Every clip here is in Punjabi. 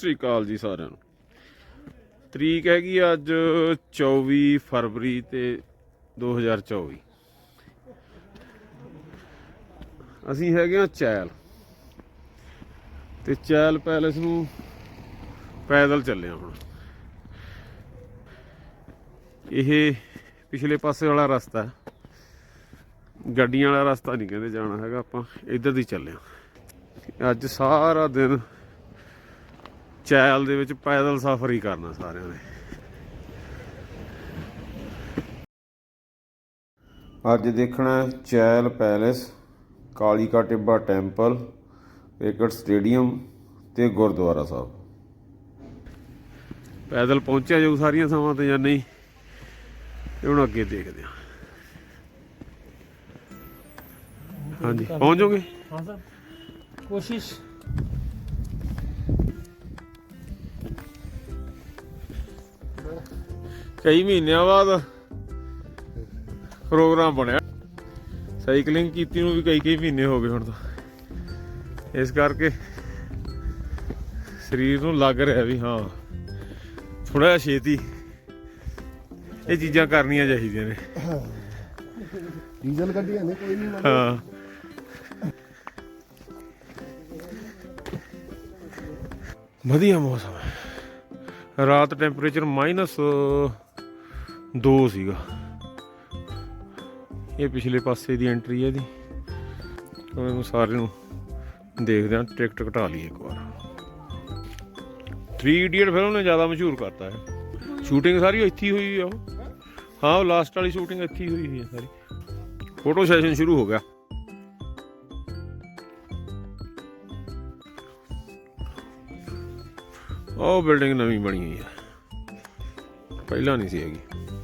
ਸ੍ਰੀ ਅਕਾਲ ਜੀ ਸਾਰਿਆਂ ਨੂੰ। ਤਰੀਕ ਹੈਗੀ ਅੱਜ 24 ਫਰਵਰੀ ਤੇ 2024 ਅਸੀਂ ਹੈਗੇ ਆ ਚੈਲ। ਤੇ ਚੈਲ ਪੈਲੇਸ ਨੂੰ ਪੈਦਲ ਚੱਲੇ ਆ ਹੁਣ। ਇਹ ਪਿਛਲੇ ਪਾਸੇ ਵਾਲਾ ਰਸਤਾ ਗੱਡੀਆਂ ਵਾਲਾ ਰਸਤਾ ਨਹੀਂ ਕਹਿੰਦੇ ਜਾਣਾ ਹੈਗਾ ਆਪਾਂ। ਇੱਧਰ ਦੀ ਚੱਲੇ ਆ ਅੱਜ ਸਾਰਾ ਦਿਨ ਚੈਲ ਦੇ ਵਿੱਚ ਪੈਦਲ ਸਫ਼ਰ ਹੀ ਕਰਨਾ ਸਾਰਿਆਂ ਨੇ। ਅੱਜ ਦੇਖਣਾ ਚੈਲ ਪੈਲੇਸ ਕਾਲੀ ਕਾ ਟਿੱਬਾ ਟੈਂਪਲ ਕ੍ਰਿਕਟ ਸਟੇਡੀਅਮ ਤੇ ਗੁਰਦੁਆਰਾ ਸਾਹਿਬ। ਪੈਦਲ ਪਹੁੰਚਿਆ ਜਾਊ ਸਾਰੀਆਂ ਥਾਵਾਂ ਤੇ ਜਾਂ ਨਹੀਂ? ਇਹ ਹੁਣ ਅੱਗੇ ਦੇਖਦੇ ਹਾਂ। ਹਾਂਜੀ ਪਹੁੰਚ ਜਾਓਗੇ? ਹਾਂ ਸਰ। ਕੋਸ਼ਿਸ਼ ਕਈ ਮਹੀਨਿਆਂ ਬਾਅਦ ਪ੍ਰੋਗਰਾਮ ਬਣਿਆ। ਸਾਈਕਲਿੰਗ ਕੀਤੀ ਨੂੰ ਵੀ ਕਈ ਕਈ ਮਹੀਨੇ ਹੋ ਗਏ ਹੁਣ ਤਾਂ। ਇਸ ਕਰਕੇ ਸਰੀਰ ਨੂੰ ਲੱਗ ਰਿਹਾ ਵੀ ਹਾਂ ਥੋੜਾ ਜਿਹਾ ਛੇਤੀ ਇਹ ਚੀਜ਼ਾਂ ਕਰਨੀਆਂ ਚਾਹੀਦੀਆਂ ਨੇ। ਡੀਜ਼ਲ ਗੱਡੀਆਂ ਨੇ ਕੋਈ ਨਹੀਂ ਹਾਂ। ਵਧੀਆ ਮੌਸਮ ਹੈ। ਰਾਤ ਟੈਂਪਰੇਚਰ ਮਾਈਨਸ 2 ਸੀਗਾ। ਇਹ ਪਿਛਲੇ ਪਾਸੇ ਦੀ ਐਂਟਰੀ ਹੈ ਇਹਦੀ। ਤਾਂ ਇਹਨੂੰ ਸਾਰੇ ਨੂੰ ਦੇਖਦੇ ਹਾਂ ਟਿਕਟ ਘਟਾ ਲਈ ਇੱਕ ਵਾਰ। 3 ਇਡੀਅਟ ਫਿਲਮ ਨੇ ਜ਼ਿਆਦਾ ਮਸ਼ਹੂਰ ਕਰਤਾ ਹੈ ਸ਼ੂਟਿੰਗ ਸਾਰੀ ਇੱਥੇ ਹੋਈ ਆ ਉਹ। ਹਾਂ, ਉਹ ਲਾਸਟ ਵਾਲੀ ਸ਼ੂਟਿੰਗ ਇੱਥੇ ਹੋਈ ਹੋਈ ਹੈ ਸਾਰੀ। ਫੋਟੋ ਸੈਸ਼ਨ ਸ਼ੁਰੂ ਹੋ ਗਿਆ। ਉਹ ਬਿਲਡਿੰਗ ਨਵੀਂ ਬਣੀ ਹੋਈ ਹੈ ਪਹਿਲਾਂ ਨਹੀਂ ਸੀ ਹੈਗੀ।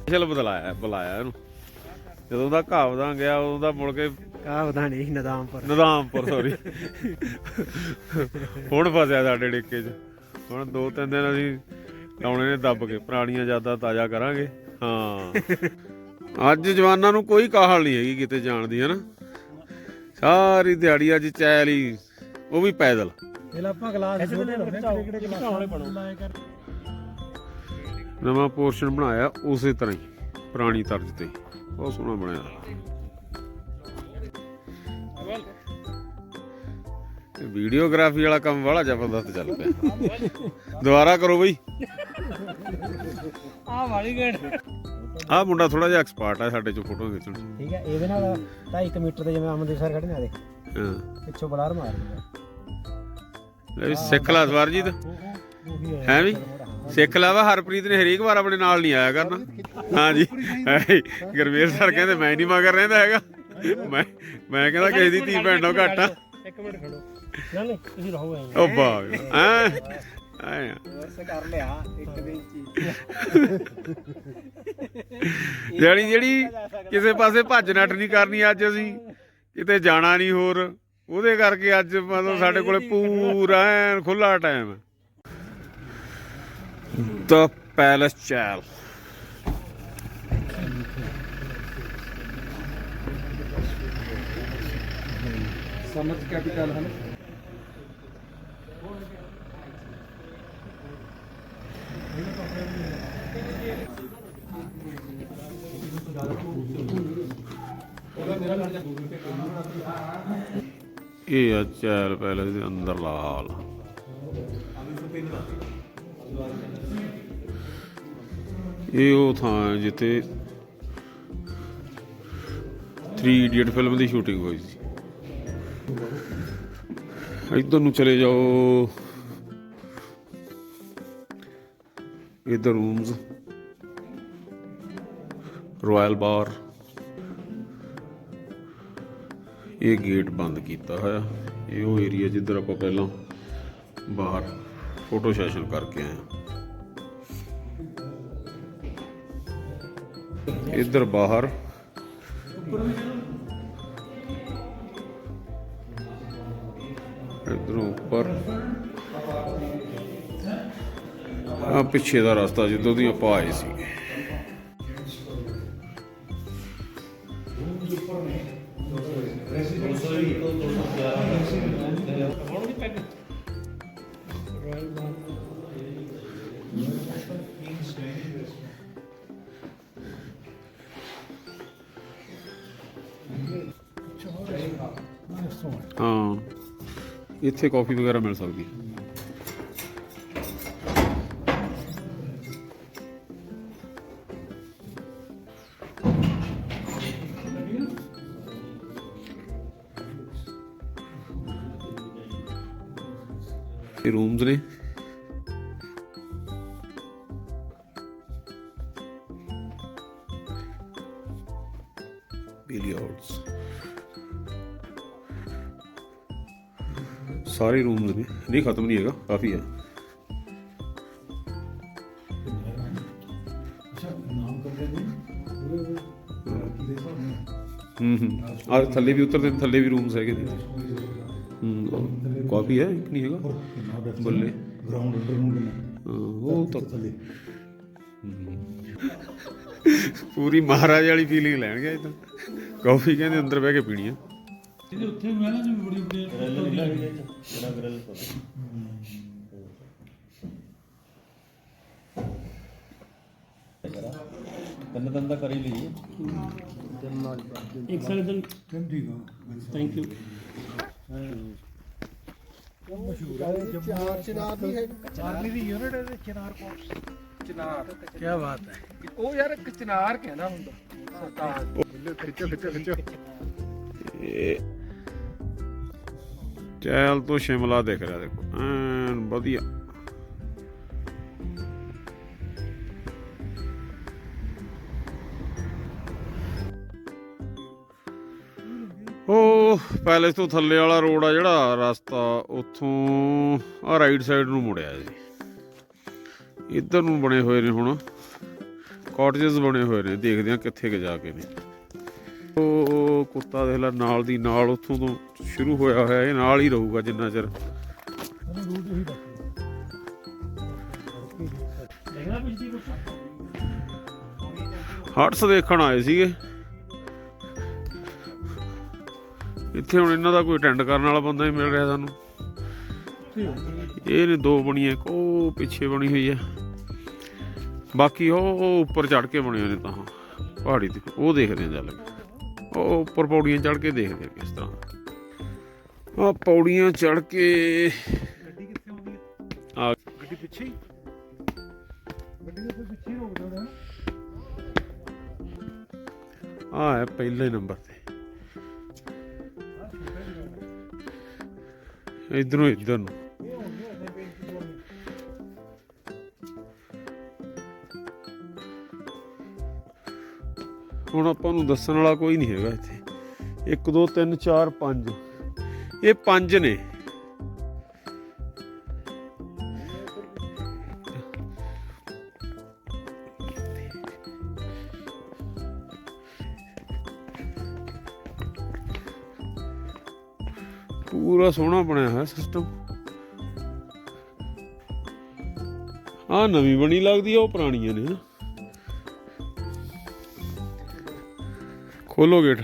ਸਪੈਸ਼ਲ ਬੁਲਾਇਆ ਬੁਲਾਇਆ ਇਹਨੂੰ। ਜਦੋਂ ਦਾ ਘਾਵਦਾਂ ਗਿਆ ਉਦੋਂ ਦਾ ਮੁੜ ਕੇ ਕਾਹਦਾ ਨਹੀਂ ਨਦਾਮਪੁਰ ਨਦਾਮਪੁਰ ਸੌਰੀ ਹੁਣ ਫਸਿਆ ਸਾਡੇ ਡਿੱਕੇ 'ਚ। ਹੁਣ ਦੋ ਤਿੰਨ ਦਿਨ ਅਸੀਂ ਲਾਉਣੇ ਨੇ ਦੱਬ ਕੇ। ਪੁਰਾਣੀਆਂ ਯਾਦਾਂ ਤਾਜ਼ਾ ਕਰਾਂਗੇ। ਹਾਂ। ਅੱਜ ਜਵਾਨਾਂ ਨੂੰ ਕੋਈ ਕਾਹਲ ਨਹੀਂ ਹੈਗੀ ਕਿਤੇ ਜਾਣ ਦੀ ਹਨਾ? ਸਾਰੀ ਦਿਹਾੜੀ ਅੱਜ ਚੈਲੀ ਹੀ ਉਹ ਵੀ ਪੈਦਲ। ਇਹ ਆਪਾਂ ਗਲਾਸ ਛੋਟੇ ਲਾਉਣੇ ਕਿਹੜੇ ਕਿਹੜੇ ਗਲਾਸ? ਲਾਉਣੇ ਬਣੋ। ਨਵਾਂ ਪੋਰਸ਼ਨ ਬਣਾਇਆ ਉਸੇ ਤਰ੍ਹਾਂ ਹੀ ਪੁਰਾਣੀ ਤਰਜ਼ ਤੇ। ਬਹੁਤ ਸੋਹਣਾ ਬਣਿਆ। ਵੀਡੀਓਗ੍ਰਾਫੀ ਵਾਲਾ ਕੰਮ ਬੜਾ ਜ਼ਬਰਦਸਤ ਚੱਲ ਪਿਆ। ਦੁਬਾਰਾ ਕਰੋ ਬਈ। ਆ ਵਾਲੀ ਗੇੜ। ਆਹ ਮੁੰਡਾ ਥੋੜਾ ਜਿਹਾ ਐਕਸਪਰਟ ਹੈ ਸਾਡੇ ਚ ਫੋਟੋ ਖਿੱਚਣ। ਠੀਕ ਹੈ ਇਹਦੇ ਨਾਲ 2.5 ਮੀਟਰ ਤੇ ਜਿਵੇਂ ਅਮਨਦੀਪ ਸਰ ਖੜੇ ਨੇ ਆ ਦੇ ਹਾਂ। ਪਿੱਛੋਂ ਬਲਾਰ ਮਾਰ ਦਿੰਦਾ। ਲੈ ਸਿੱਖ ਲਾ ਸਵਰਜੀਤ। ਉਹੀ ਹੈ। ਹੈ ਵੀ? ਸਿੱਖ ਲਾ ਵਾ ਹਰਪ੍ਰੀਤ ਨੇ ਹਰੇਕ ਵਾਰ ਆਪਣੇ ਨਾਲ ਨਹੀਂ ਆਇਆ ਕਰਨਾ। ਹਾਂਜੀ। ਗੁਰਮੇਲ ਸਰ ਕਹਿੰਦੇ ਮੈਂ ਨਹੀਂ ਮਗਰ ਰਹਿੰਦਾ ਹੈਗਾ। ਮੈਂ ਮੈਂ ਕਹਿੰਦਾ ਕਿਸੇ ਦੀ ਧੀ ਭੈਣੋਂ ਘੱਟ ਆ। ਇੱਕ ਮਿੰਟ ਖੜੋ। ਨਾ ਨਹੀਂ ਤੁਸੀਂ ਰਹੋ ਐਂ ਉਹ ਬਾਗ ਹੈ? ਆਇਆ ਕਰ ਲਿਆ ਇੱਕ ਦਿਨ ਚ ਜਿਹੜੀ ਜਿਹੜੀ ਕਿਸੇ ਪਾਸੇ ਭੱਜ ਨੱਠ ਨਹੀਂ ਕਰਨੀ ਅੱਜ ਅਸੀਂ ਕਿਤੇ ਜਾਣਾ ਨਹੀਂ ਹੋਰ ਉਹਦੇ ਕਰਕੇ ਅੱਜ ਮਤਲਬ ਸਾਡੇ ਕੋਲੇ ਪੂਰਾ ਐਨ ਖੁੱਲਾ ਟਾਈਮ ਹੈ। ਦ ਪੈਲਸ ਚੈਲ ਸਮਝ ਕੈਪੀਟਲ ਹਨ ਇਹ ਆ ਚੈਲ ਪੈਲਸ ਦੇ ਅੰਦਰਲਾ ਹਾਲ ਇਹ ਉਹ ਥਾਂ ਹੈ ਜਿੱਥੇ 3 ਇਡੀਅਟ ਫਿਲਮ ਦੀ ਸ਼ੂਟਿੰਗ ਹੋਈ ਸੀ। ਇੱਧਰ ਨੂੰ ਚਲੇ ਜਾਓ। ਇੱਧਰ ਰੂਮਸ ਰਾਇਲ ਬਾਰ ਇਹ ਗੇਟ ਬੰਦ ਕੀਤਾ ਹੋਇਆ। ਇਹ ਉਹ ਏਰੀਆ ਜਿੱਧਰ ਆਪਾਂ ਪਹਿਲਾਂ ਬਾਹਰ ਫੋਟੋ ਸੈਸ਼ਨ ਕਰਕੇ ਆਏ ਇੱਧਰ ਬਾਹਰ। ਇੱਧਰੋਂ ਉੱਪਰ। ਆ ਪਿੱਛੇ ਦਾ ਰਸਤਾ ਜਿੱਦੋਂ ਦੀ ਆਪਾਂ ਆਏ ਸੀ। ਹਾਂ। ਇੱਥੇ ਕਾਫੀ ਵਗੈਰਾ ਮਿਲ ਸਕਦੀ ਹੈ। ਨਹੀਂ ਖਤਮ ਨਹੀਂ ਹੈਗਾ ਕਾਫੀ ਹੈ। ਹੂੰ ਹੂੰ। ਆ ਥੱਲੇ ਵੀ ਉਤਰਦੇ ਨੇ, ਥੱਲੇ ਵੀ ਰੂਮਸ ਹੈਗੇ ਨੇ। ਹੂੰ ਕਾਫੀ ਹੈ ਇੱਕ ਨਹੀਂ ਹੈਗਾ। ਬੱਲੇ। ਗਰਾਊਂਡ ਅੰਡਰ ਨੂੰ ਕਿੰਨਾ ਹਾਂ, ਉਹ ਤਾਂ ਥੱਲੇ। ਪੂਰੀ ਮਹਾਰਾਜ ਵਾਲੀ ਫੀਲਿੰਗ ਲੈਣਗੇ ਇਹ ਤਾਂ। ਕਾਫੀ ਕਹਿੰਦੇ ਅੰਦਰ ਬਹਿ ਕੇ ਪੀਣੀ ਆ। ਇਹਦੇ ਉੱਥੇ ਮੈਂ ਨਾ ਜਿਵੇਂ ਬੜੀ ਬੜੀ ਤਿੰਨ ਦਿਨ ਦਾ ਕਰ ਹੀ ਲਈਏ ਇੱਕ ਸਾਲ ਦਿਨ। ਠੀਕ ਆ ਥੈਂਕ ਯੂ ਚਾਰ ਚਨਾਰ ਵੀ ਹੈ। ਚਾਰਲੀ ਦੀ ਯੂਨਿਟ ਹੈ ਚਨਾਰ ਕੋਰਸ ਚਨਾਰ। ਕੀ ਬਾਤ ਹੈ। ਉਹ ਯਾਰ ਇੱਕ ਚਨਾਰ ਕਹਿੰਦਾ ਹੁੰਦਾ। ਸਰਤਾਜ ਖਿੱਚੋ ਖਿੱਚੋ ਖਿੱਚੋ। ਇਹ ਚੈਲ ਤੋਂ ਸ਼ਿਮਲਾ ਦਿਖ ਰਿਹਾ ਦੇਖੋ। ਐਨ ਵਧੀਆ। ਉਹ ਪੈਲੇਸ ਤੋਂ ਥੱਲੇ ਵਾਲਾ ਰੋਡ ਆ ਜਿਹੜਾ, ਰਸਤਾ ਉੱਥੋਂ ਆ ਰਾਈਟ ਸਾਈਡ ਨੂੰ ਮੁੜਿਆ ਜੀ। ਇੱਧਰ ਨੂੰ ਬਣੇ ਹੋਏ ਨੇ ਹੁਣ। ਕਾਟੇਜਸ ਬਣੇ ਹੋਏ ਨੇ, ਦੇਖਦੇ ਆ ਕਿੱਥੇ ਕੁ ਜਾ ਕੇ ਨੇ। ਉਹ ਕੁੱਤਾ ਦੇਖ ਲੈ, ਨਾਲ ਦੀ ਨਾਲ ਉੱਥੋਂ ਤੋਂ ਸ਼ੁਰੂ ਹੋਇਆ ਹੋਇਆ, ਇਹ ਨਾਲ ਹੀ ਰਹੂਗਾ ਜਿੰਨਾ ਚਿਰ। ਹਟਸ ਦੇਖਣ ਆਏ ਸੀਗੇ। ਇੱਥੇ ਹੁਣ ਇਹਨਾਂ ਦਾ ਕੋਈ ਅਟੈਂਡ ਕਰਨ ਵਾਲਾ ਬੰਦਾ ਹੀ ਮਿਲ ਰਿਹਾ ਸਾਨੂੰ। ਇਹ ਨੇ ਦੋ ਬਣੀਆਂ ਉਹ ਪਿੱਛੇ ਬਣੀ ਹੋਈ ਹੈ ਬਾਕੀ ਉਹ ਉੱਪਰ ਚੜ ਕੇ ਬਣੇ ਹੋਏ ਨੇ ਤਾਂ ਪਹਾੜੀ ਤੇ। ਉਹ ਦੇਖਦੇ ਆ ਚੱਲ ਉਹ ਉੱਪਰ ਪੌੜੀਆਂ ਚੜ ਕੇ ਦੇਖਦੇ ਆ ਕਿਸ ਤਰ੍ਹਾਂ ਆ ਪੌੜੀਆਂ ਚੜ ਕੇ ਗੱਡੀ ਕਿੱਥੇ ਆਉਂਦੀ ਹੈ? ਆ। ਗੱਡੀ ਪਿੱਛੇ ਹੀ? ਗੱਡੀ ਦੇ ਪਿੱਛੇ ਹੀ ਰੋਕ ਦਿੰਦਾ ਆ ਹੈ ਪਹਿਲੇ ਨੰਬਰ ਤੇ। ਇਧਰੋਂ ਇੱਧਰ ਨੂੰ। ਹੁਣ ਆਪਾਂ ਨੂੰ ਦੱਸਣ ਵਾਲਾ ਕੋਈ ਨਹੀਂ ਹੈਗਾ ਇੱਥੇ। 1 2 3 4 5 ਇਹ ਪੰਜ ਨੇ। ਪੂਰਾ ਸੋਹਣਾ ਬਣਿਆ ਹੋਇਆ ਸਿਸਟਮ ਆ ਨਵੀਂ ਬਣੀ ਲੱਗਦੀ ਆ, ਉਹ ਪੁਰਾਣੀਆਂ ਨੇ ਨਾ। ਖੋਲੋ ਗੇਟ।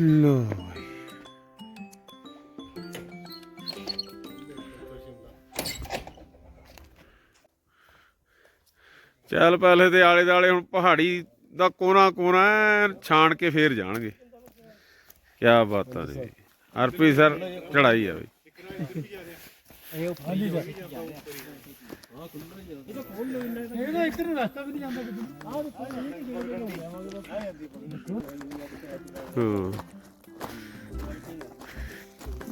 ਲੋ ਚੱਲ ਪਹਿਲੇ ਤੇ ਆਲੇ ਦਾਲੇ ਹੁਣ ਪਹਾੜੀ ਦਾ ਕੋਨਾ ਕੋਨਾ ਛਾਣ ਕੇ ਫੇਰ ਜਾਣਗੇ। ਕੀ ਬਾਤ ਆ ਜੀ। ਹਰਪ੍ਰੀਤ ਸਰ ਚੜਾਈ ਆ ਬਈ। ਇਹਦਾ ਇੱਧਰ ਨੂੰ ਰਸਤਾ ਵੀ ਨਹੀਂ ਜਾਂਦਾ ਕਿਤੇ ਆਹ ਦੇਖੋ ਹਾਂ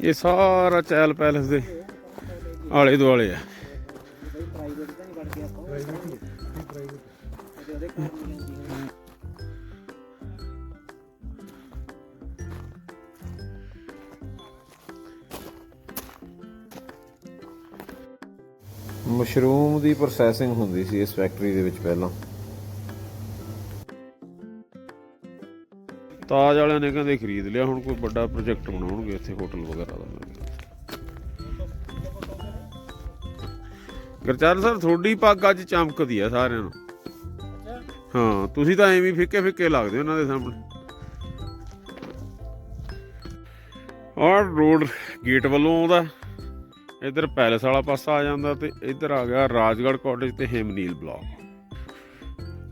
ਇਹ ਸਾਰਾ ਚੈਲ ਪੈਲਸ ਦੇ ਆਲੇ ਦੁਆਲੇ ਆ। ਮਸ਼ਰੂਮ ਦੀ ਪ੍ਰੋਸੈਸਿੰਗ ਹੁੰਦੀ ਸੀ ਇਸ ਫੈਕਟਰੀ ਦੇ ਵਿੱਚ ਪਹਿਲਾਂ। ਤਾਜ ਵਾਲਿਆਂ ਨੇ ਕਹਿੰਦੇ ਖਰੀਦ ਲਿਆ, ਹੁਣ ਕੋਈ ਵੱਡਾ ਪ੍ਰੋਜੈਕਟ ਬਣਾਉਣਗੇ ਇੱਥੇ ਹੋਟਲ ਵਗੈਰਾ ਦਾ। ਮੇਰੇ ਸਰ, ਤੁਹਾਡੀ ਪੱਗ ਅੱਜ ਚਮਕਦੀ ਆ ਸਾਰਿਆਂ ਨੂੰ। ਹਾਂ, ਤੁਸੀਂ ਤਾਂ ਐਵੇਂ ਫਿੱਕੇ ਫਿੱਕੇ ਲੱਗਦੇ ਹੋ ਉਹਨਾਂ ਦੇ ਸਾਹਮਣੇ। ਔਰ ਰੋਡ ਗੇਟ ਵੱਲੋਂ ਆਉਂਦਾ। ਇਧਰ ਪੈਲਸ ਵਾਲਾ ਪਾਸਾ ਆ ਜਾਂਦਾ ਤੇ ਇਧਰ ਆ ਗਿਆ ਰਾਜਗੜ੍ਹ ਕਾਟੇਜ ਤੇ ਹੇਮਨੀਲ ਬਲਾਕ।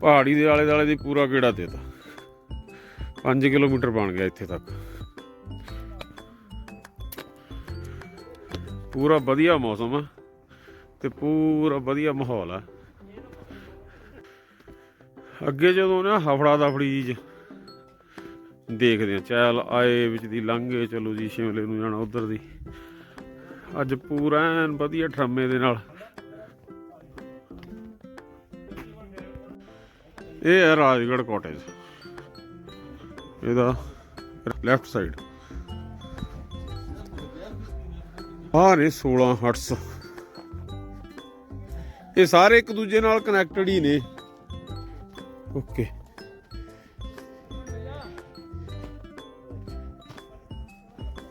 ਪਹਾੜੀ ਦੇ ਆਲੇ ਦੁਆਲੇ ਦੀ ਪੂਰਾ ਗੇੜਾ ਦੇਤਾ 5 ਕਿਲੋਮੀਟਰ ਬਣ ਗਿਆ ਇੱਥੇ ਤੱਕ। ਪੂਰਾ ਵਧੀਆ ਮੌਸਮ ਆ ਤੇ ਪੂਰਾ ਵਧੀਆ ਮਾਹੌਲ ਆ। ਅੱਗੇ ਜਦੋਂ ਨਾ ਹਫੜਾ ਦਫੜੀ ਜੀ ਦੇਖਦੇ ਆ, ਚੈਲ ਆਏ ਵਿੱਚ ਦੀ ਲੰਘੇ, ਚਲੋ ਜੀ ਸ਼ਿਮਲੇ ਨੂੰ ਜਾਣਾ ਉਧਰ ਦੀ। ਅੱਜ ਪੂਰਾ ਐਨ ਵਧੀਆ ਠਰਮੇ ਦੇ ਨਾਲ। ਇਹ ਹੈ ਰਾਜਗੜ੍ਹ ਕਾਟੇਜ ਇਹਦਾ ਲੈਫਟ ਸਾਈਡ ਆਹ ਨੇ 16 ਹਟਸ ਇਹ ਸਾਰੇ ਇੱਕ ਦੂਜੇ ਨਾਲ ਕਨੈਕਟਡ ਹੀ ਨੇ। ਓਕੇ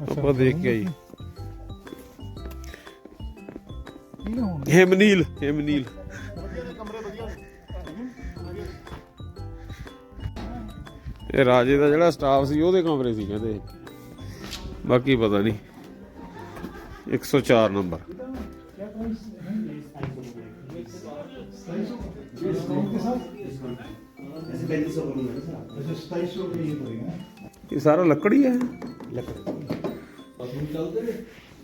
ਆਪਾਂ ਦੇਖ ਕੇ ਆਈ ਹਿਮਨੀਲ ਹੋਣ। ਹਿਮਨੀਲ ਹਿਮਨੀਲ ਇਹ ਰਾਜੇ ਦਾ ਜਿਹੜਾ ਸਟਾਫ ਸੀ, ਉਹਦੇ ਕਮਰੇ ਸੀ ਕਹਿੰਦੇ ਬਾਕੀ ਪਤਾ ਨਹੀਂ। 104 ਨੰਬਰ। ਇਹ ਸਾਰਾ ਲੱਕੜੀ ਹੈ ਲੱਕੜੀ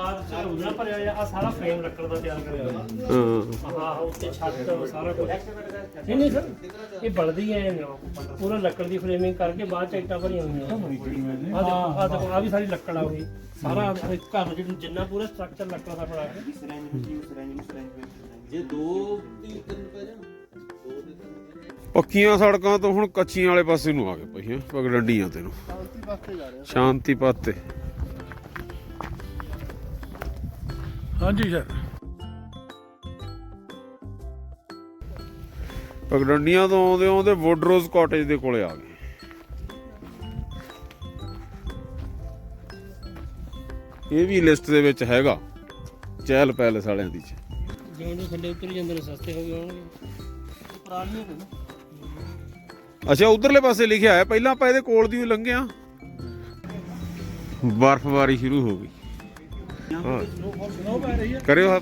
ਬਾਅਦ ਚ ਰੋਜ਼ਨਾ ਭਰਿਆ ਆ ਸਾਰਾ ਫਰੇਮ ਲੱਕੜ ਦਾ ਤਿਆਰ ਕਰਿਆ ਹੋਇਆ ਹਾਂ। ਹਾਂ ਉੱਤੇ ਛੱਤ ਸਾਰਾ ਕੁਝ ਨਹੀਂ ਨਹੀਂ ਸਰ ਇਹ ਬਲਦੀ ਐ ਪੂਰਾ ਲੱਕੜ ਦੀ ਫਰੇਮਿੰਗ ਕਰਕੇ ਬਾਅਦ ਚ ਇੱਟਾਂ ਭਰੀਆਂ ਹੋਈਆਂ। ਆ ਦੇਖੋ ਆ ਦੇਖੋ ਆ ਵੀ ਸਾਰੀ ਲੱਕੜ ਆ ਹੋਈ ਸਾਰਾ ਘਰ ਜਿਹੜਾ ਜਿੰਨਾ ਪੂਰਾ ਸਟਰਕਚਰ ਲੱਕੜ ਦਾ ਬਣਾ ਕੇ ਜੇ ਦੋ ਤਿੰਨ ਤਿੰਨ ਪੈ ਜਾਣ ਪੱਕੀਆਂ ਸੜਕਾਂ ਤੋਂ ਹੁਣ ਕੱਚੀਆਂ ਵਾਲੇ ਪਾਸੇ ਨੂੰ ਆ ਗਏ ਪਈਆਂ ਪਗਡੰਡੀਆਂ ਤੇ ਨੂੰ। ਸ਼ਾਂਤੀ ਪਾਤੇ। ਹਾਂਜੀ ਸਰ। ਪਗਡੰਡੀਆਂ ਤੋਂ ਆਉਂਦੇ ਆਉਂਦੇ ਵੁੱਡਰੋਜ਼ ਕਾਟੇਜ ਦੇ ਕੋਲੇ ਆ ਗਏ। ਇਹ ਵੀ ਲਿਸਟ ਦੇ ਵਿੱਚ ਹੈਗਾ ਚਹਿਲ ਪੈਲਸ ਵਾਲਿਆਂ ਦੀ ਚ। ਜਿਉਂ ਜਿਉਂ ਥੱਲੇ ਉਤਰ ਜਾਂਦੇ ਨੇ ਸਸਤੇ ਹੋ ਗਏ ਹੋਣਗੇ। ਪੁਰਾਣੀਆਂ ਨੇ। ਅੱਛਾ ਉਧਰਲੇ ਪਾਸੇ ਲਿਖਿਆ ਹੈ ਪਹਿਲਾਂ ਆਪਾਂ ਇਹਦੇ ਕੋਲ ਦੀ ਹੀ ਲੰਘੇ ਆ। ਬਰਫ਼ਬਾਰੀ ਸ਼ੁਰੂ ਹੋ ਗਈ। ਹਾਂ। ਕਰਿਓ ਹਾਂ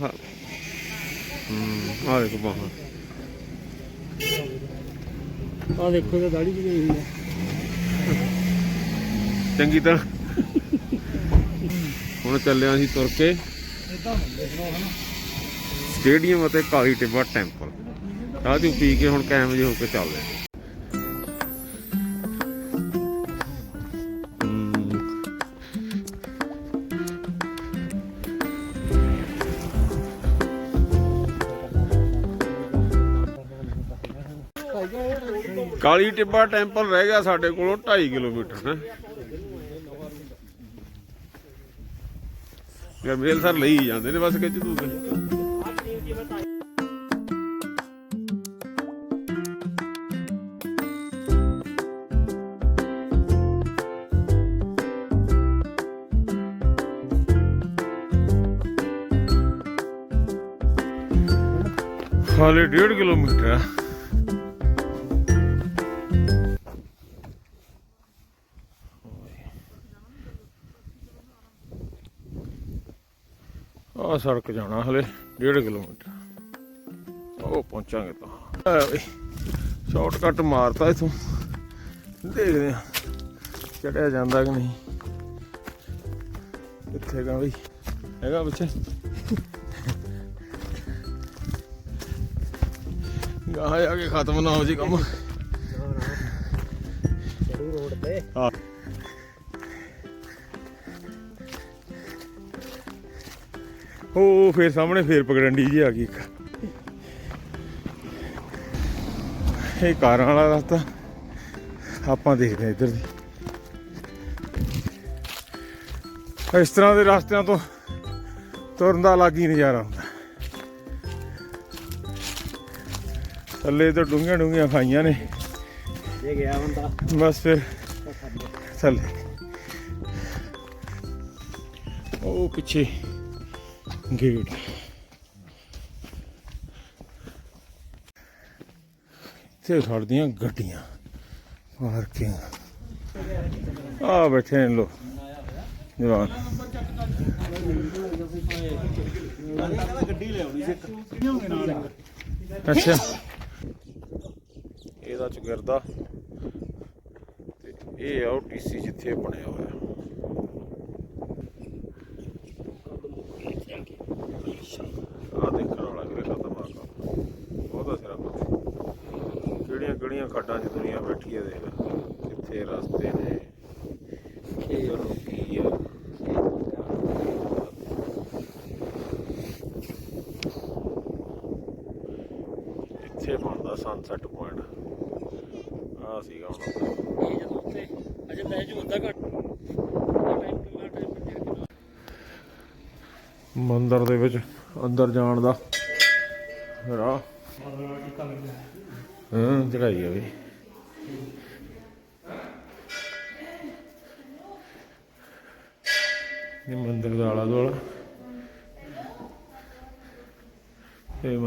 ਹਾਂ। ਆ ਦੇਖੋ ਬਾਹਾਂ। ਆ ਦੇਖੋ ਇਹ ਦਾੜੀ ਕਿਵੇਂ ਹੋਈ ਹੈ। ਚੰਗੀ ਤਰ੍ਹਾਂ। ਹੁਣ ਚੱਲਿਆ ਸੀ ਤੁਰ ਕੇ। ਸਟੇਡੀਅਮ ਅਤੇ ਕਾਲੀ ਟਿੱਬਾ ਟੈਂਪਲ। ਆਹ ਤੂੰ ਪੀ ਕੇ ਹੁਣ ਕੈਮ ਜੇ ਹੋ ਕੇ ਚੱਲਦੇ ਕਾਲੀ ਟਿੱਬਾ ਟੈਂਪਲ ਰਹਿ ਗਿਆ ਸਾਡੇ ਕੋਲੋਂ 2.5 ਕਿਲੋਮੀਟਰ, ਹੈ। ਗਰਮੇਲ ਸਰ ਲਈ ਜਾਂਦੇ ਨੇ ਬਸ ਕਿ ਤੂੰ ਹਾਲੇ 1.5 ਕਿਲੋਮੀਟਰ ਆ। ਸੜਕ ਜਾਣਾ ਹਲੇ 1.5 ਕਿਲੋਮੀਟਰ। ਉਹ ਪਹੁੰਚਾਂਗੇ ਤਾਂ। ਸ਼ਾਰਟਕਟ ਮਾਰਤਾ ਇਥੋਂ। ਦੇਖਦੇ ਆ ਚੜਿਆ ਜਾਂਦਾ ਕਿ ਨਹੀਂ। ਕਿੱਥੇ ਗਾ ਬਈ ਹੈਗਾ ਪਿੱਛੇ। ਗਾਹ ਆ ਕੇ ਖਤਮ ਨਾ ਹੋ ਜੀ ਕੰਮ। ਚੜੂ ਰੋਡ ਤੇ। ਹਾਂ ਉਹ ਫੇਰ ਸਾਹਮਣੇ ਫੇਰ ਪਗੜੰਡੀ ਜੀ ਆ ਗਈ ਇੱਕ। ਇਹ ਕਾਰਾਂ ਵਾਲਾ ਰਸਤਾ। ਆਪਾਂ ਦੇਖਦੇ ਹਾਂ ਇੱਧਰ ਦੀ। ਇਸ ਤਰ੍ਹਾਂ ਦੇ ਰਸਤਿਆਂ ਤੋਂ ਤੁਰਨ ਦਾ ਅਲੱਗ ਹੀ ਨਜ਼ਾਰਾ ਹੁੰਦਾ। ਥੱਲੇ ਤੋਂ ਡੂੰਘੀਆਂ ਡੂੰਘੀਆਂ ਖਾਈਆਂ ਨੇ। ਇਹ ਗਿਆ ਬੰਦਾ। ਬਸ ਫਿਰ। ਥੱਲੇ। ਉਹ ਪਿੱਛੇ। ਗੇਟ ਇੱਥੇ ਖੜਦੀਆਂ ਗੱਡੀਆਂ, ਪਾਰਕਿੰਗ। ਆ ਬੈਠੇ ਨੇ ਲੋ, ਜਵਾਨ। ਅੱਛਾ। ਇਹਦਾ ਚਗਰਦਾ ਤੇ ਇਹ ਆ ਟੀਸੀ ਜਿੱਥੇ ਬਣਿਆ ਹੋਇਆ ਆ ਵੀਰੇ ਖਤਰਨਾਕ ਆ ਬਹੁਤਾ ਸਿਰਾ ਕਿਹੜੀਆਂ ਕਿਹੜੀਆਂ ਖੱਡਾਂ 'ਚ ਦੁਨੀਆ ਬੈਠੀ ਹੈ ਦੇਖ। ਕਿੱਥੇ ਰਸਤੇ ਨੇ ਕੀ ਆ ਇੱਥੇ ਬਣਦਾ ਸਨਸੈਟ ਪੁਆਇੰਟ ਆ ਸੀਗਾ ਹੁਣ। ਇਹ ਜਦੋਂ ਉੱਥੇ ਅਜੇ ਪੈ ਜੂ ਅੱਧਾ ਘੱਟ। ਟਾਈਮ ਕਿੰਨਾ ਟਾਈਮ ਮੰਦਿਰ ਦੇ ਵਿੱਚ ਅੰਦਰ ਜਾਣ ਦਾ। ਰਾਹ ਹਾਂ ਚੜਾਈ ਆ ਵੀ ਇਹ ਮੰਦਿਰ ਦਾ ਆਲਾ ਦੁਆਲਾ ਇਹ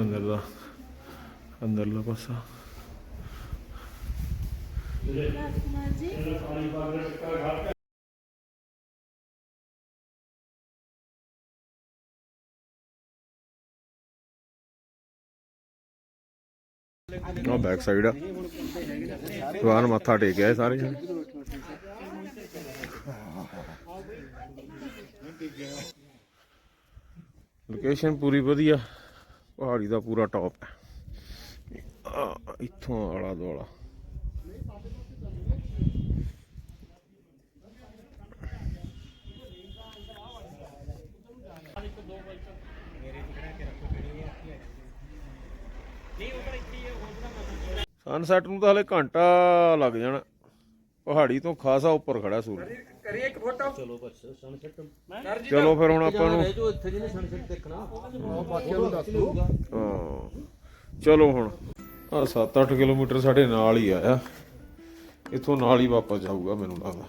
ਮੰਦਿਰ ਬੈਕ ਸਾਈਡ ਆ। ਭਗਵਾਨ ਮੱਥਾ ਟੇਕਿਆ ਇਹ ਸਾਰੇ ਜਣੇ। ਲੋਕੇਸ਼ਨ ਪੂਰੀ ਵਧੀਆ। ਪਹਾੜੀ ਦਾ ਪੂਰਾ ਟੌਪ ਹੈ। ਇੱਥੋਂ ਆਲਾ ਦੁਆਲਾ। ਸਨਸੈਟ ਨੂੰ ਤਾਂ ਹਲੇ ਘੰਟਾ ਲੱਗ ਜਾਣਾ। ਪਹਾੜੀ ਤੋਂ ਖਾਸਾ ਉੱਪਰ ਖੜਾ ਸੂਰਜ। ਚਲੋ ਫਿਰ ਹੁਣ ਆਪਾਂ ਨੂੰ ਜੋ ਇੱਥੇ ਜਿਹਨੇ ਸਨਸੈਟ ਦੇਖਣਾ। ਹਾਂ। ਚਲੋ ਹੁਣ। ਆ 7-8 ਕਿਲੋਮੀਟਰ ਸਾਡੇ ਨਾਲ ਹੀ ਆਇਆ। ਇੱਥੋਂ ਨਾਲ ਹੀ ਵਾਪਸ ਜਾਊਗਾ ਮੈਨੂੰ ਲੱਗਦਾ।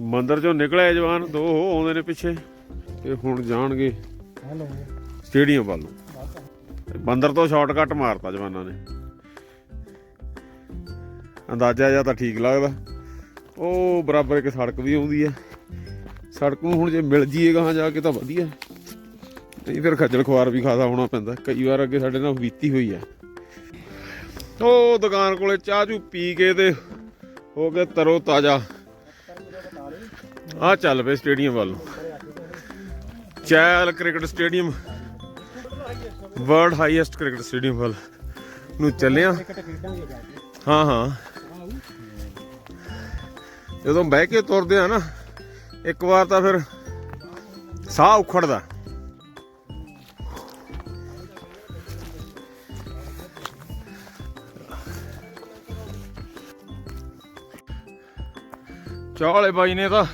ਮੰਦਰ ਚੋਂ ਨਿਕਲਿਆ ਜਵਾਨ ਦੋ ਹੋ ਆਉਂਦੇ ਨੇ ਪਿੱਛੇ। ਤੇ ਹੁਣ ਜਾਣਗੇ ਸਟੇਡੀਅਮ ਵੱਲ ਨੂੰ। ਬੰਦਰ ਤੋਂ ਸ਼ਾਰਟਕਟ ਮਾਰਤਾ ਜਵਾਨਾਂ ਨੇ। ਅੰਦਾਜ਼ਾ ਜਾਂ ਤਾਂ ਠੀਕ ਲੱਗਦਾ। ਉਹ ਬਰਾਬਰ ਇੱਕ ਸੜਕ ਵੀ ਆਉਂਦੀ ਹੈ ਸੜਕ ਨੂੰ ਹੁਣ ਜੇ ਮਿਲ ਜੀਏ ਜਾ ਕੇ ਤਾਂ ਵਧੀਆ। ਨਹੀਂ ਫਿਰ ਖੱਜਲ ਖੁਆਰ ਵੀ ਖਾਸਾ ਹੋਣਾ ਪੈਂਦਾ। ਕਈ ਵਾਰ ਅੱਗੇ ਸਾਡੇ ਨਾਲ ਬੀਤੀ ਹੋਈ ਹੈ ਉਹ ਦੁਕਾਨ ਕੋਲੇ ਚਾਹ ਚੂ ਪੀ ਕੇ ਤੇ ਹੋ ਕੇ ਤਰੋ ਤਾਜ਼ਾ। ਆ ਚੱਲ ਪਏ ਸਟੇਡੀਅਮ ਵੱਲ ਨੂੰ। Chail cricket stadium. World highest cricket stadium ਵੱਲ ਨੂੰ ਚੱਲਿਆ ਹਾਂ ਹਾਂ। ਜਦੋਂ ਬਹਿ ਕੇ ਤੁਰਦੇ ਆ ਨਾ, ਇੱਕ ਵਾਰ ਤਾਂ ਫਿਰ ਸਾਹ ਉਖੜਦਾ। ਚਾਹ ਬਾਈ ਨੇ ਤਾਂ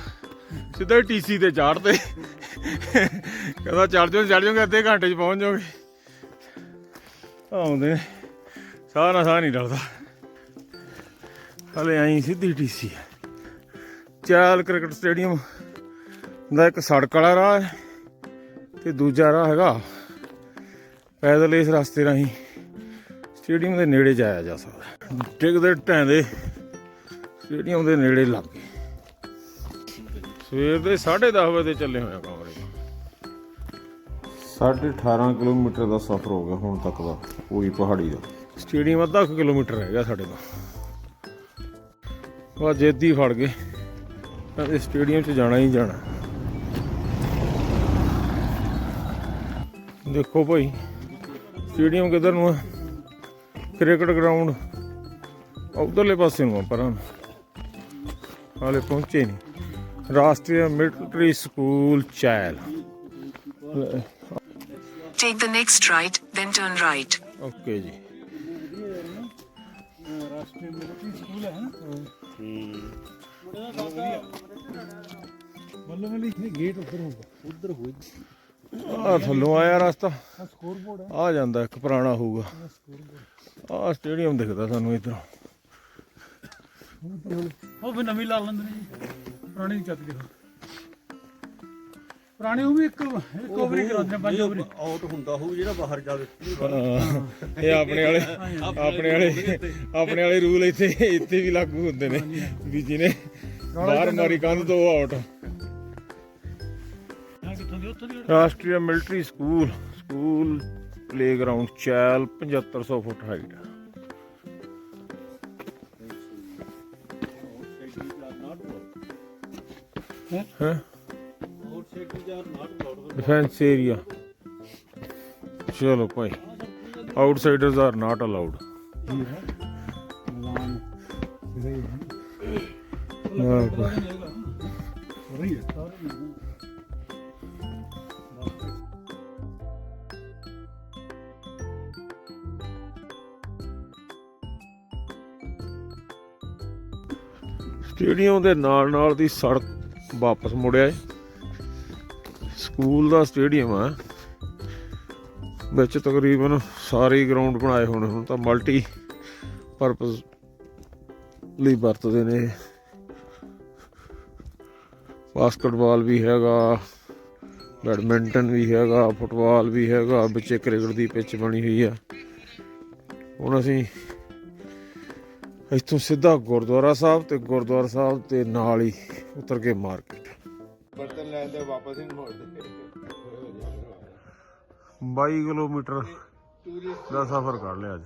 ਸਿੱਧਾ ਹੀ ਟੀਸੀ ਤੇ ਚਾੜਦੇ। ਕਹਿੰਦਾ ਚੜ ਜਾਓ ਚੜ ਜਾਓਗੇ, ਅੱਧੇ ਘੰਟੇ 'ਚ ਪਹੁੰਚ ਜਾਓਗੇ। ਆਉਂਦੇ ਨੇ, ਸਾਹ ਨਾ ਸਾਹ ਨਹੀਂ ਡਰਦਾ ਹਲੇ ਆਈ ਸਿੱਧੀ ਟੀਸੀ ਹੈ ਚਾਲ ਕ੍ਰਿਕਟ ਸਟੇਡੀਅਮ ਦਾ ਇੱਕ ਸੜਕ ਵਾਲਾ ਰਾਹ ਹੈ ਤੇ ਦੂਜਾ ਰਾਹ ਹੈਗਾ ਪੈਦਲ ਇਸ ਰਸਤੇ ਰਾਹੀਂ ਸਟੇਡੀਅਮ ਦੇ ਨੇੜੇ ਜਾਇਆ ਜਾ ਸਕਦਾ ਡਿੱਗਦੇ ਢੈਂਦੇ ਸਟੇਡੀਅਮ ਦੇ ਨੇੜੇ ਲੱਗ ਗਏ। ਸਵੇਰ ਦੇ 10:30 ਵਜੇ ਚੱਲੇ ਹੋਇਆ ਕਮਰੇ ਸਾਢੇ 18 ਕਿਲੋਮੀਟਰ ਦਾ ਸਫ਼ਰ ਹੋ ਗਿਆ ਹੁਣ ਤੱਕ ਦਾ ਪੂਰੀ ਪਹਾੜੀ ਦਾ। ਸਟੇਡੀਅਮ ਅੱਧਾ ਕਿਲੋਮੀਟਰ ਰਹਿ ਗਿਆ ਸਾਡੇ ਤੋਂ ਵਾ ਜੇਦੀ ਫੜ ਗਏ। ਕਹਿੰਦੇ ਸਟੇਡੀਅਮ 'ਚ ਜਾਣਾ ਹੀ ਜਾਣਾ। ਦੇਖੋ ਭਾਈ ਸਟੇਡੀਅਮ ਕਿੱਧਰ ਨੂੰ ਆ? Cricket ground. ਉਧਰਲੇ ਪਾਸੇ ਨੂੰ ਆ ਪਰਾਂ। ਹਾਲੇ ਪਹੁੰਚੇ ਨਹੀਂ। Rashtriya military school Chail. Take the next right, then turn right. Okay ji. Rashtriya military school ਹੈ ਨਾ? ਬੱਲੇ ਬੱਲੇ ਇਹ ਗੇਟ ਉੱਧਰ ਹੋਊਗਾ ਉੱਧਰ ਹੋਈ ਆ ਥੱਲੋਂ ਆਇਆ ਰਸਤਾ। ਆ ਸਕੋਰ ਬੋਰਡ ਹੈ ਆ ਜਾਂਦਾ ਇੱਕ ਪੁਰਾਣਾ ਹੋਊਗਾ। ਆ ਸਟੇਡੀਅਮ ਦਿਖਦਾ ਸਾਨੂੰ ਇਧਰੋਂ। ਉਹ ਫਿਰ ਨਵੀਂ ਲਾ ਲੈਂਦੇ ਨੇ ਜੀ। ਪੁਰਾਣੀ ਨਹੀਂ ਚੱਲਦੀ ਪੁਰਾਣੇ ਉਹ ਵੀ ਇੱਕ ਇੱਕ ਓਵਰੀ ਕਰਾਉਂਦੇ ਨੇ ਪੰਜ ਓਵਰੀ ਆਊਟ ਹੁੰਦਾ ਹੋਊ ਜਿਹੜਾ ਬਾਹਰ ਜਾਵੇ। ਇਹ ਆਪਣੇ ਵਾਲੇ ਆਪਣੇ ਵਾਲੇ ਆਪਣੇ ਵਾਲੇ ਰੂਲ ਇੱਥੇ ਇੱਥੇ ਵੀ ਲਾਗੂ ਹੁੰਦੇ ਨੇ ਵੀ ਜਿਹਨੇ ਬਾਹਰ ਮਾਰੀ ਕੰਧ ਤੋਂ out Rashtriya military school school playground Chail 7500 foot height ਹੈ? ਡਿਫੈਂਸ ਏਰੀਆ ਚਲੋ ਭਾਈ। Outsiders are not allowed stadium ਦੇ ਨਾਲ ਨਾਲ ਦੀ ਸੜਕ ਵਾਪਸ ਮੁੜਿਆ ਏ। ਸਕੂਲ ਦਾ ਸਟੇਡੀਅਮ ਆ। ਵਿੱਚ ਤਕਰੀਬਨ ਸਾਰੇ ਗਰਾਊਂਡ ਬਣਾਏ ਹੋਣੇ ਹੁਣ ਤਾਂ ਮਲਟੀ ਪਰਪਸ ਲਈ ਵਰਤਦੇ ਨੇ ਬਾਸਕਟਬਾਲ ਵੀ ਹੈਗਾ ਬੈਡਮਿੰਟਨ ਵੀ ਹੈਗਾ ਫੁੱਟਬਾਲ ਵੀ ਹੈਗਾ ਵਿੱਚ ਕ੍ਰਿਕਟ ਦੀ ਪਿੱਚ ਬਣੀ ਹੋਈ ਆ। ਹੁਣ ਅਸੀਂ ਇੱਥੋਂ ਸਿੱਧਾ ਗੁਰਦੁਆਰਾ ਸਾਹਿਬ ਤੇ ਗੁਰਦੁਆਰਾ ਸਾਹਿਬ ਤੇ ਨਾਲ ਹੀ ਉਤਰ ਕੇ ਮਾਰਕੀਟ। ਬਰਤਨ ਲੈ ਤੇ ਵਾਪਸ ਹੀ ਮੋੜਦੇ 22 ਕਿਲੋਮੀਟਰ ਦਾ ਸਫ਼ਰ ਕਰ ਲਿਆ ਅੱਜ।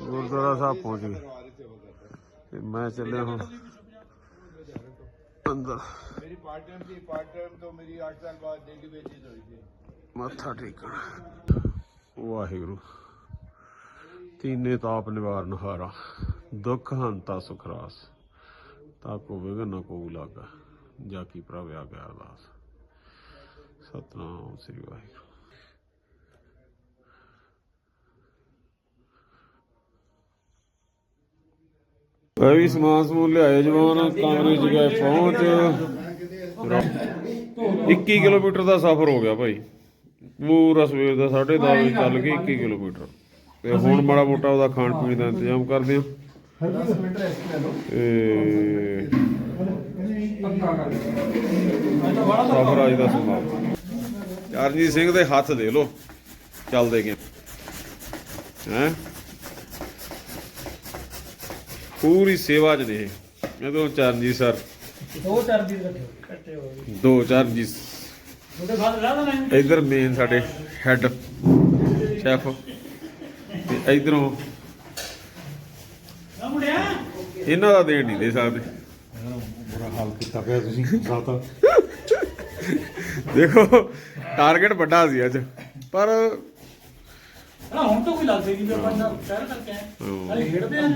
ਗੁਰਦੁਆਰਾ ਸਾਹਿਬ ਪਹੁੰਚ ਗਏ। ਤੇ ਮੈਂ ਚੱਲਿਆ ਹੁਣ। ਅੰਦਰ ਮੇਰੀ ਪਾਰਟ ਟਾਈਮ ਪਾਰਟ ਟਾਈਮ ਤੋਂ ਮੇਰੀ 8 ਸਾਲ ਬਾਅਦ ਡੇਲੀ ਵੇਚੀ ਹੋਈ ਸੀ। ਮੱਥਾ ਟੇਕਣ। ਵਾਹਿਗੁਰੂ। ਤੀਨੇ ਤਾਪ ਨਿਵਾਰਨ ਹਾਰਾ। ਦੁੱਖ ਹੰਤਾ ਸੁਖ ਰਾਸ। ਤਾ ਕੋ ਵਿਗਨ ਨ ਕੋ ਲਾਗਾ। ਜਾ ਕੀ ਪ੍ਰਭ ਆ ਗਿਆ ਅਰਦਾਸ। ਸਤਨਾਮ ਸ੍ਰੀ ਵਾਹਿਗੁਰੂ। ਇਹ ਵੀ ਸਮਾਨ ਸਮੂਨ ਲਿਆਏ ਜਵਾਨ, ਕਮਰੇ ਚ ਪਹੁੰਚ। 21 ਕਿਲੋਮੀਟਰ ਦਾ ਸਫ਼ਰ ਹੋ ਗਿਆ ਭਾਈ। ਪੂਰਾ ਸਵੇਰ ਦਾ 10:30 ਵਜੇ ਚੱਲ ਕੇ 21 ਕਿਲੋਮੀਟਰ। ਤੇ ਹੁਣ ਮਾੜਾ ਮੋਟਾ ਉਹਦਾ ਖਾਣ ਪੀਣ ਦਾ ਇੰਤਜ਼ਾਮ ਕਰਦੇ ਹਾਂ। ਤੇ ਸਫ਼ਰ ਅੱਜ ਦਾ ਸਮਾਪਤ। ਚਰਨਜੀਤ ਸਿੰਘ ਦੇ ਹੱਥ ਦੇ ਲੋ ਚੱਲਦੇ ਗਏ ਹੈ? ਪੂਰੀ ਸੇਵਾ ਚ ਨੇ ਇਹ। ਇਹ ਤੋਂ ਚਰਨਜੀਤ ਸਰ। ਦੋ ਚਾਰ ਦਿਨ ਰੱਖੇ ਕੱਟੇ ਹੋਏ ਦੋ ਚਰਨਜੀਤ ਉਹਦੇ ਬਾਅਦ ਲਾ ਦੇਣਾ ਇਧਰ ਮੇਨ ਸਾਡੇ ਹੈੱਡ ਸ਼ੈਫ ਤੇ ਇਧਰੋਂ ਨਾ ਇਹਨਾਂ ਦਾ ਦੇਣ ਨਹੀਂ ਦੇ ਸਕਦੇ। ਬੁਰਾ ਹਾਲ ਕੀਤਾ ਪਿਆ ਤੁਸੀਂ। ਸਾਤਾ। ਦੇਖੋ ਟਾਰਗੇਟ ਵੱਡਾ ਸੀ ਅੱਜ। ਪਰ ਨਾ ਹੁਣ ਤਾਂ ਕੋਈ ਲੱਗਦੇ ਨਹੀਂ ਵੀ ਆਪਾਂ ਨਾ ਕਹਿ ਕਰਕੇ ਆਏ। ਅਰੇ ਖੇਡਦੇ ਆ